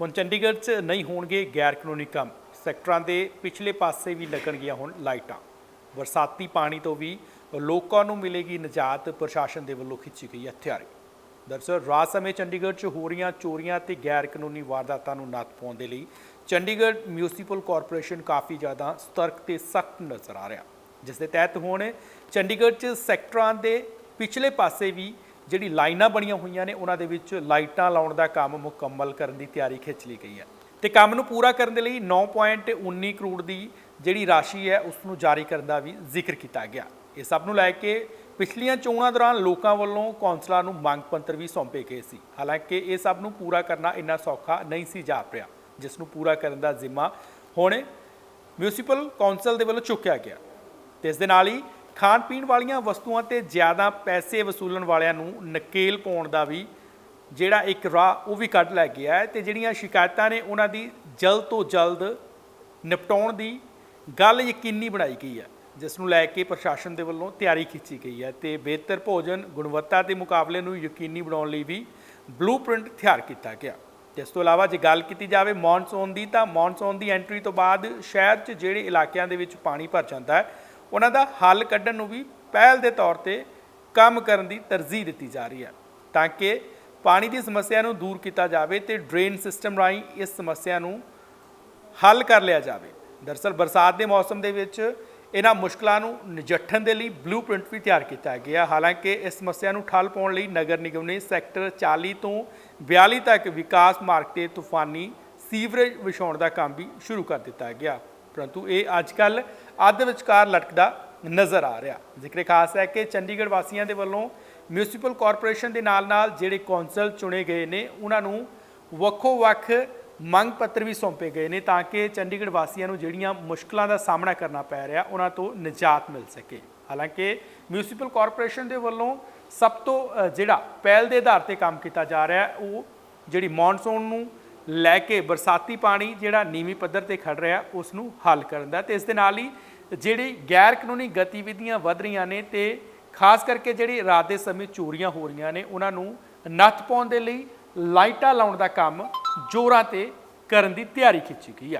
ਹੁਣ ਚੰਡੀਗੜ੍ਹ 'ਚ ਨਹੀਂ ਹੋਣਗੇ ਗੈਰ ਕਾਨੂੰਨੀ ਕੰਮ। ਸੈਕਟਰਾਂ ਦੇ ਪਿਛਲੇ ਪਾਸੇ ਵੀ ਲੱਗਣਗੀਆਂ ਹੁਣ ਲਾਈਟਾਂ। ਬਰਸਾਤੀ ਪਾਣੀ ਤੋਂ ਵੀ ਲੋਕਾਂ ਨੂੰ ਮਿਲੇਗੀ ਨਿਜਾਤ, ਪ੍ਰਸ਼ਾਸਨ ਦੇ ਵੱਲੋਂ ਖਿੱਚੀ ਗਈ ਹਥਿਆਰੀ। ਤਿਆਰੀ ਦਰਅਸਲ ਰਾਤ ਸਮੇਂ ਚੰਡੀਗੜ੍ਹ 'ਚ ਹੋ ਰਹੀਆਂ ਚੋਰੀਆਂ ਤੇ ਗੈਰ ਕਾਨੂੰਨੀ ਵਾਰਦਾਤਾਂ ਨੂੰ ਨੱਥ ਪਾਉਣ ਦੇ ਲਈ ਚੰਡੀਗੜ੍ਹ ਮਿਊਨਿਸਪਲ ਕਾਰਪੋਰੇਸ਼ਨ ਕਾਫੀ ਜ਼ਿਆਦਾ ਸਤਰਕ ਤੇ ਸਖਤ ਨਜ਼ਰ ਆ ਰਿਹਾ। ਜਿਸ ਦੇ ਤਹਿਤ ਹੁਣ ਚੰਡੀਗੜ੍ਹ 'ਚ ਸੈਕਟਰਾਂ ਦੇ ਪਿਛਲੇ ਪਾਸੇ ਵੀ ਜਿਹੜੀ ਲਾਈਨਾਂ ਬਣੀਆਂ ਹੋਈਆਂ ਨੇ, ਉਹਨਾਂ ਦੇ ਵਿੱਚ ਲਾਈਟਾਂ ਲਾਉਣ ਦਾ ਕੰਮ ਮੁਕੰਮਲ ਕਰਨ ਦੀ ਤਿਆਰੀ ਖਿੱਚ ਲਈ ਗਈ ਹੈ। ਤੇ ਕੰਮ ਨੂੰ ਪੂਰਾ ਕਰਨ ਦੇ ਲਈ 9.19 ਕਰੋੜ ਦੀ ਜਿਹੜੀ ਰਾਸ਼ੀ ਹੈ ਉਸ ਨੂੰ ਜਾਰੀ ਕਰਨ ਦਾ ਵੀ ਜ਼ਿਕਰ ਕੀਤਾ ਗਿਆ। ਇਹ ਸਭ ਨੂੰ ਲੈ ਕੇ ਪਿਛਲੀਆਂ ਚੋਣਾਂ ਦੌਰਾਨ ਲੋਕਾਂ ਵੱਲੋਂ ਕੌਂਸਲਰਾਂ ਨੂੰ ਮੰਗ ਪੱਤਰ ਵੀ ਸੌਂਪੇ ਗਏ ਸੀ। ਹਾਲਾਂਕਿ ਇਹ ਸਭ ਨੂੰ ਪੂਰਾ ਕਰਨਾ ਇੰਨਾ ਸੌਖਾ ਨਹੀਂ ਸੀ ਜਾ ਰਿਹਾ, ਜਿਸ ਨੂੰ ਪੂਰਾ ਕਰਨ ਦਾ ਜ਼ਿੰਮਾ ਹੁਣ ਮਿਊਨਿਸਪਲ ਕੌਂਸਲ ਦੇ ਵੱਲੋਂ ਚੁੱਕਿਆ ਗਿਆ। ਤੇ ਇਸ ਦੇ ਨਾਲ ਹੀ ਖਾਣ ਪੀਣ ਵਾਲੀਆਂ ਵਸਤੂਆਂ ਤੇ ਜ਼ਿਆਦਾ ਪੈਸੇ ਵਸੂਲਣ ਵਾਲਿਆਂ ਨੂੰ ਨਕੇਲ ਪਾਉਣ ਦਾ ਵੀ ਜਿਹੜਾ ਇੱਕ ਰਾਹ ਉਹ ਵੀ ਕੱਢ ਲੈ ਗਿਆ ਹੈ ਤੇ ਜਿਹੜੀਆਂ ਸ਼ਿਕਾਇਤਾਂ ਨੇ ਉਹਨਾਂ ਦੀ ਜਲਦ ਤੋਂ ਜਲਦ ਨਿਪਟਾਉਣ ਦੀ ਗੱਲ ਯਕੀਨੀ ਬਣਾਈ ਗਈ ਹੈ, ਜਿਸ ਨੂੰ ਲੈ ਕੇ ਪ੍ਰਸ਼ਾਸਨ ਦੇ ਵੱਲੋਂ ਤਿਆਰੀ ਖਿੱਚੀ ਗਈ ਹੈ ਤੇ ਬਿਹਤਰ ਭੋਜਨ, ਗੁਣਵੱਤਾ ਦੇ ਮੁਕਾਬਲੇ ਨੂੰ ਯਕੀਨੀ ਬਣਾਉਣ ਲਈ ਵੀ ਬਲੂਪ੍ਰਿੰਟ ਤਿਆਰ ਕੀਤਾ ਗਿਆ। ਇਸ ਤੋਂ ਇਲਾਵਾ ਜੇ ਗੱਲ ਕੀਤੀ ਜਾਵੇ ਮੌਨਸੂਨ ਦੀ ਤਾਂ ਮੌਨਸੂਨ ਦੀ ਐਂਟਰੀ ਤੋਂ ਬਾਅਦ ਸ਼ਹਿਰ 'ਚ ਜਿਹੜੇ ਇਲਾਕਿਆਂ ਦੇ ਵਿੱਚ ਪਾਣੀ ਭਰ ਜਾਂਦਾ ਹੈ ਉਹਨਾਂ ਦਾ ਹੱਲ ਕੱਢਣ ਨੂੰ ਵੀ ਪਹਿਲ ਦੇ ਤੌਰ ਤੇ ਕੰਮ ਕਰਨ ਦੀ ਤਰਜੀਹ ਦਿੱਤੀ ਜਾ ਰਹੀ ਹੈ ਤਾਂ ਕਿ ਪਾਣੀ ਦੀ ਸਮੱਸਿਆ ਨੂੰ ਦੂਰ ਕੀਤਾ ਜਾਵੇ ਤੇ ਡਰੇਨ ਸਿਸਟਮ ਰਾਹੀਂ ਇਸ ਸਮੱਸਿਆ ਨੂੰ ਹੱਲ ਕਰ ਲਿਆ ਜਾਵੇ। ਦਰਸਲ ਬਰਸਾਤ ਦੇ ਮੌਸਮ ਦੇ ਵਿੱਚ ਇਹਨਾਂ ਮੁਸ਼ਕਲਾਂ ਨੂੰ ਨਜਿੱਠਣ ਦੇ ਲਈ ਬਲੂਪ੍ਰਿੰਟ ਵੀ ਤਿਆਰ ਕੀਤਾ ਗਿਆ। ਹਾਲਾਂਕਿ ਇਸ ਸਮੱਸਿਆ ਨੂੰ ਠੱਲ ਪਾਉਣ ਲਈ ਨਗਰ ਨਿਗਮ ਨੇ ਸੈਕਟਰ 40 ਤੋਂ 42 ਤੱਕ ਵਿਕਾਸ ਮਾਰਗ ਤੇ ਤੂਫਾਨੀ ਸੀਵਰੇਜ ਵਿਛਾਉਣ ਦਾ ਕੰਮ ਵੀ ਸ਼ੁਰੂ ਕਰ ਦਿੱਤਾ ਗਿਆ। ਪਰੰਤੂ ਇਹ ਅੱਜ ਕੱਲ ਅੱਧ ਵਿਚਕਾਰ ਲਟਕਦਾ ਨਜ਼ਰ ਆ ਰਿਹਾ। ਜ਼ਿਕਰ ਖਾਸ ਹੈ ਕਿ ਚੰਡੀਗੜ੍ਹ ਵਾਸੀਆਂ ਦੇ ਵੱਲੋਂ ਮਿਊਨਿਸਪਲ ਕਾਰਪੋਰੇਸ਼ਨ ਦੇ ਨਾਲ-ਨਾਲ ਜਿਹੜੇ ਕੌਂਸਲ ਚੁਣੇ ਗਏ ਨੇ, ਉਹਨਾਂ ਨੂੰ ਵੱਖੋ-ਵੱਖ ਮੰਗ ਪੱਤਰ ਵੀ ਸੌਂਪੇ ਗਏ ਨੇ ਤਾਂ ਕਿ ਚੰਡੀਗੜ੍ਹ ਵਾਸੀਆਂ ਨੂੰ ਜਿਹੜੀਆਂ ਮੁਸ਼ਕਲਾਂ ਦਾ ਸਾਹਮਣਾ ਕਰਨਾ ਪੈ ਰਿਹਾ, ਉਹਨਾਂ ਤੋਂ ਨਿਜਾਤ ਮਿਲ ਸਕੇ। ਹਾਲਾਂਕਿ ਮਿਊਨਿਸਪਲ ਕਾਰਪੋਰੇਸ਼ਨ ਦੇ ਵੱਲੋਂ ਸਭ ਤੋਂ ਜਿਹੜਾ ਪਹਿਲ ਦੇ ਆਧਾਰ ਤੇ ਕੰਮ ਕੀਤਾ ਜਾ ਰਿਹਾ, ਉਹ ਜਿਹੜੀ ਮੌਨਸੂਨ ਨੂੰ ਲੈ ਕੇ ਬਰਸਾਤੀ ਪਾਣੀ ਜਿਹੜਾ ਨੀਵੀਂ ਪੱਧਰ ਤੇ ਖੜ ਰਿਹਾ ਉਸ ਨੂੰ ਹੱਲ ਕਰਨ ਦਾ। ਤੇ ਇਸ ਦੇ ਨਾਲ ਹੀ ਜਿਹੜੀ ਗੈਰ ਕਾਨੂੰਨੀ ਗਤੀਵਿਧੀਆਂ ਵਧ ਰਹੀਆਂ ਨੇ ਤੇ ਖਾਸ ਕਰਕੇ ਜਿਹੜੀ ਰਾਤ ਦੇ ਸਮੇਂ ਚੋਰੀਆਂ ਹੋ ਰਹੀਆਂ ਨੇ, ਉਹਨਾਂ ਨੂੰ ਨੱਥ ਪਾਉਣ ਦੇ ਲਈ ਲਾਈਟਾਂ ਲਾਉਣ ਦਾ ਕੰਮ ਜ਼ੋਰਾਂ ਤੇ ਕਰਨ ਦੀ ਤਿਆਰੀ ਖਿੱਚੀ ਗਈ ਹੈ